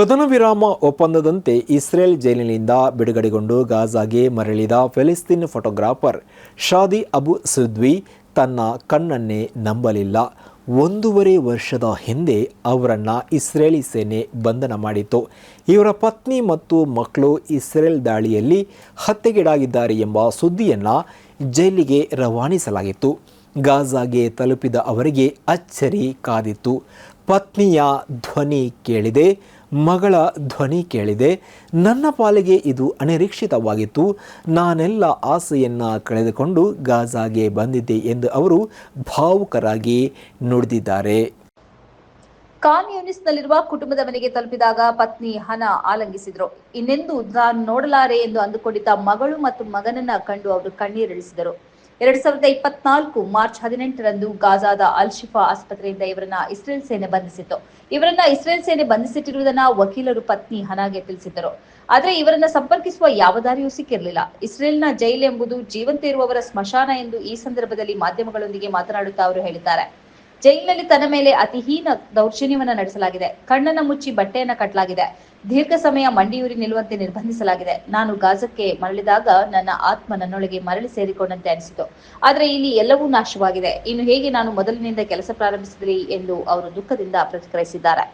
ಕದನ ವಿರಾಮ ಒಪ್ಪಂದದಂತೆ ಇಸ್ರೇಲ್ ಜೈಲಿನಿಂದ ಬಿಡುಗಡೆಗೊಂಡು ಗಾಜಾಗೆ ಮರಳಿದ ಫೆಲಿಸ್ತೀನ್ ಫೋಟೋಗ್ರಾಫರ್ ಶಾದಿ ಅಬು ಸುದ್ವಿ ತನ್ನ ಕಣ್ಣನ್ನೇ ನಂಬಲಿಲ್ಲ. ಒಂದೂವರೆ ವರ್ಷದ ಹಿಂದೆ ಅವರನ್ನು ಇಸ್ರೇಲಿ ಸೇನೆ ಬಂಧನ ಮಾಡಿತ್ತು. ಇವರ ಪತ್ನಿ ಮತ್ತು ಮಕ್ಕಳು ಇಸ್ರೇಲ್ ದಾಳಿಯಲ್ಲಿ ಹತ್ಯೆಗೀಡಾಗಿದ್ದಾರೆ ಎಂಬ ಸುದ್ದಿಯನ್ನು ಜೈಲಿಗೆ ರವಾನಿಸಲಾಗಿತ್ತು. ಗಾಜಾಗೆ ತಲುಪಿದ ಅವರಿಗೆ ಅಚ್ಚರಿ ಕಾದಿತ್ತು. ಪತ್ನಿಯ ಧ್ವನಿ ಕೇಳಿದೆ, ಮಗಳ ಧ್ವನಿ ಕೇಳಿದೆ, ನನ್ನ ಪಾಲಿಗೆ ಇದು ಅನಿರೀಕ್ಷಿತವಾಗಿತ್ತು. ನಾನೆಲ್ಲ ಆಸೆಯನ್ನು ಕಳೆದುಕೊಂಡು ಗಾಜಾಗೆ ಬಂದಿದ್ದೆ ಎಂದು ಅವರು ಭಾವುಕರಾಗಿ ನುಡಿದಿದ್ದಾರೆ. ಕುಟುಂಬದವನಿಗೆ ಕುಟುಂಬದ ಮನೆಗೆ ತಲುಪಿದಾಗ ಪತ್ನಿ ಹಣ ಆಲಂಗಿಸಿದ್ರು. ಇನ್ನೆಂದು ನಾನು ನೋಡಲಾರೆ ಎಂದು ಅಂದುಕೊಂಡಿದ್ದ ಮಗಳು ಮತ್ತು ಮಗನನ್ನ ಕಂಡು ಅವರು ಕಣ್ಣೀರಿಳಿಸಿದರು. ಎರಡ್ ಸಾವಿರದ ಇಪ್ಪತ್ನಾಲ್ಕು ಮಾರ್ಚ್ ಹದಿನೆಂಟರಂದು ಗಾಜಾದ ಅಲ್ ಶಿಫಾ ಆಸ್ಪತ್ರೆಯಿಂದ ಇವರನ್ನ ಇಸ್ರೇಲ್ ಸೇನೆ ಬಂಧಿಸಿತ್ತು. ಇವರನ್ನ ಇಸ್ರೇಲ್ ಸೇನೆ ಬಂಧಿಸಿಟ್ಟಿರುವುದನ್ನ ವಕೀಲರು ಪತ್ನಿ ಹನಾಗೆ ತಿಳಿಸಿದ್ದರು. ಆದ್ರೆ ಇವರನ್ನ ಸಂಪರ್ಕಿಸುವ ಯಾವ ದಾರಿಯೂ ಸಿಕ್ಕಿರಲಿಲ್ಲ. ಇಸ್ರೇಲ್ನ ಜೈಲ್ ಎಂಬುದು ಜೀವಂತ ಇರುವವರ ಸ್ಮಶಾನ ಎಂದು ಈ ಸಂದರ್ಭದಲ್ಲಿ ಮಾಧ್ಯಮಗಳೊಂದಿಗೆ ಮಾತನಾಡುತ್ತಾ ಅವರು ಹೇಳಿದ್ದಾರೆ. ಜೈಲಿನಲ್ಲಿ ತನ್ನ ಮೇಲೆ ಅತಿಹೀನ ದೌರ್ಜನ್ಯವನ್ನ ನಡೆಸಲಾಗಿದೆ. ಕಣ್ಣನ್ನ ಮುಚ್ಚಿ ಬಟ್ಟೆಯನ್ನ ಕಟ್ಟಲಾಗಿದೆ ದೀರ್ಘ ಸಮಯ ಮಂಡಿಯೂರಿ ನಿಲ್ಲುವಂತೆ ನಿರ್ಬಂಧಿಸಲಾಗಿದೆ. ನಾನು ಗಾಜಕ್ಕೆ ಮರಳಿದಾಗ ನನ್ನ ಆತ್ಮ ನನ್ನೊಳಗೆ ಮರಳಿ ಸೇರಿಕೊಂಡಂತೆ ಅನಿಸಿತು. ಆದ್ರೆ ಇಲ್ಲಿ ಎಲ್ಲವೂ ನಾಶವಾಗಿದೆ. ಇನ್ನು ಹೇಗೆ ನಾನು ಮೊದಲಿನಿಂದ ಕೆಲಸ ಪ್ರಾರಂಭಿಸಿದ್ರಿ ಎಂದು ಅವರು ದುಃಖದಿಂದ ಪ್ರತಿಕ್ರಿಯಿಸಿದ್ದಾರೆ.